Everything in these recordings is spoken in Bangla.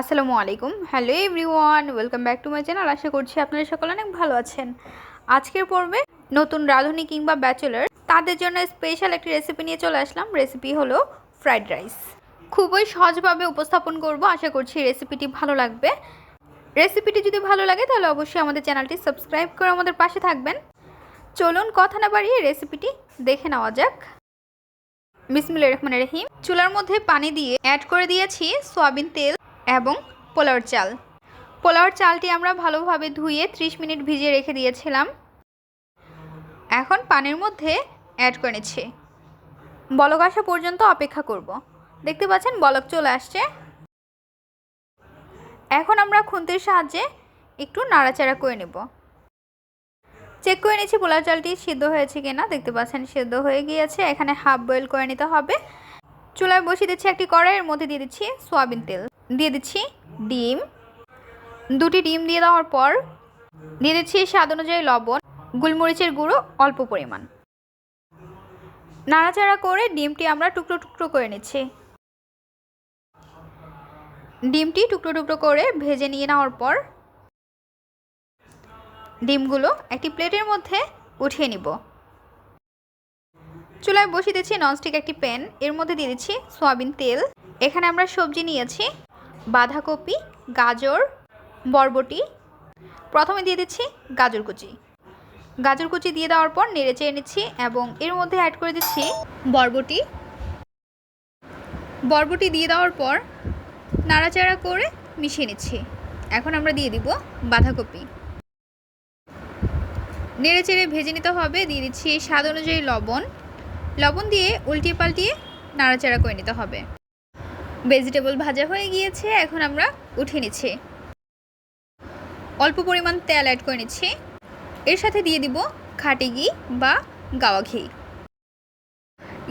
আসসালামু আলাইকুম। Hello everyone welcome back to my channel আশা করছি আপনারা সকলে অনেক ভালো আছেন। আজকের পর্বে নতুন রাঁধুনি কিংবা ব্যাচেলার তাদের জন্য স্পেশাল একটি রেসিপি নিয়ে চলে আসলাম। রেসিপি হলো ফ্রাইড রাইস খুবই সহজভাবে উপস্থাপন করব। আশা করছি রেসিপিটি ভালো লাগবে। রেসিপিটি যদি ভালো লাগে, তাহলে অবশ্যই আমাদের চ্যানেলটি সাবস্ক্রাইব করে আমাদের পাশে থাকবেন। চলুন কথা না বাড়িয়ে রেসিপিটি দেখে নেওয়া যাক। বিসমিল্লা রহমান রহিম। চুলার মধ্যে পানি দিয়ে অ্যাড করে দিয়েছি সয়াবিন তেল। এবং পোলাওর চাল। পোলাওর চালটি আমরা ভালোভাবে ধুয়ে 30 মিনিট ভিজিয়ে রেখে দিয়েছিলাম। এখন পানির মধ্যে অ্যাড করে নিচ্ছি। বলক আসা পর্যন্ত অপেক্ষা করব। দেখতে পাচ্ছেন বলক চলে আসছে। এখন আমরা খুন্তির সাহায্যে একটু নাড়াচাড়া করে নেব। চেক করে নিচ্ছি পোলাও চালটি সিদ্ধ হয়েছে কিনা। দেখতে পাচ্ছেন সিদ্ধ হয়ে গিয়েছে। এখানে হাফ বয়েল করে নিতে হবে। চুলায় বসিয়ে দিচ্ছি একটি কড়াইয়ের মধ্যে দিয়ে দিচ্ছি সোয়াবিন তেল। দিয়ে দিচ্ছি ডিম। দুটি ডিম দিয়ে দেওয়ার পর দিয়ে দিচ্ছি স্বাদ অনুযায়ী লবণ, গোলমরিচের গুঁড়ো অল্প পরিমাণ। নাড়াচাড়া করে ডিমটি আমরা টুকরো টুকরো করে নিচ্ছি। ডিমটি টুকরো টুকরো করে ভেজে নিয়ে নেওয়ার পর ডিমগুলো একটি প্লেটের মধ্যে উঠিয়ে নিব। চুলায় বসিয়ে দিচ্ছি ননস্টিক একটি প্যান। এর মধ্যে দিয়ে দিচ্ছি সয়াবিন তেল। এখানে আমরা সবজি নিয়েছি। বাঁধাকপি, গাজর, বরবটি। প্রথমে দিয়ে দিচ্ছি গাজর কুচি। গাজর কুচি দিয়ে দেওয়ার পর নেড়ে চেড়ে নিচ্ছি এবং এর মধ্যে অ্যাড করে দিচ্ছি বরবটি। বরবটি দিয়ে দেওয়ার পর নাড়াচাড়া করে মিশিয়ে নিচ্ছি। এখন আমরা দিয়ে দিব বাঁধাকপি। নেড়ে চেড়ে ভেজে নিতে হবে। দিয়ে দিচ্ছি স্বাদ অনুযায়ী লবণ। লবণ দিয়ে উল্টিয়ে পাল্টিয়ে নাড়াচাড়া করে নিতে হবে। ভেজিটেবল ভাজা হয়ে গিয়েছে, এখন আমরা উঠিয়ে নিচ্ছি। অল্প পরিমাণ তেল অ্যাড করে নিচ্ছি। এর সাথে দিয়ে দিব খাটি ঘি বা গাওয়া ঘি।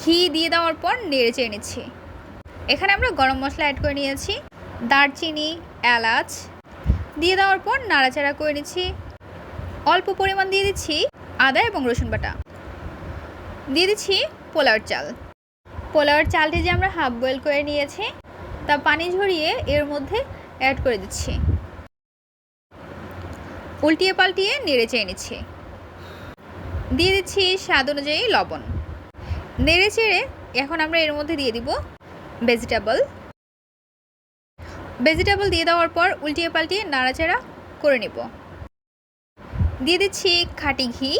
ঘি দিয়ে দেওয়ার পর নেড়ে চেড়ে নিচ্ছি। এখানে আমরা গরম মশলা অ্যাড করে নিয়েছি, দারচিনি, এলাচ। দিয়ে দেওয়ার পর নাড়াচাড়া করে নিচ্ছি। অল্প পরিমাণ দিয়ে দিচ্ছি আদা এবং রসুন বাটা। দিয়ে দিচ্ছি পোলাওর চাল। পোলাওর চালটি যে আমরা হাফ বয়েল করে নিয়েছি, তা পানি ঝরিয়ে এর মধ্যে অ্যাড করে দিচ্ছি। উল্টিয়ে পাল্টিয়ে নেড়ে চেয়ে নিচ্ছি। দিয়ে দিচ্ছি স্বাদ অনুযায়ী লবণ। নেড়ে চেড়ে এখন আমরা এর মধ্যে দিয়ে দিব ভেজিটেবল ভেজিটেবল দিয়ে দেওয়ার পর উল্টিয়ে পাল্টিয়ে নাড়াচাড়া করে নেব। দিয়ে দিচ্ছি খাঁটি ঘি।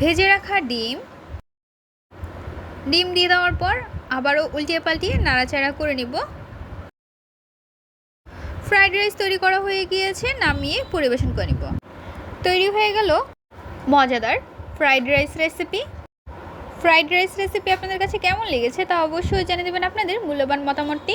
ভেজে রাখা ডিম। ডিম দিয়ে দেওয়ার পর আবারও উল্টিয়ে পাল্টিয়ে নাড়াচাড়া করে নিব। ফ্রাইড রাইস তৈরি করা হয়ে গিয়েছে, নামিয়ে পরিবেশন করে নিব। তৈরি হয়ে গেল মজাদার fried rice recipe. Fried rice recipe আপনাদের কাছে কেমন লেগেছে তা অবশ্যই জানিয়ে দেবেন আপনাদের মূল্যবান মতামতটি।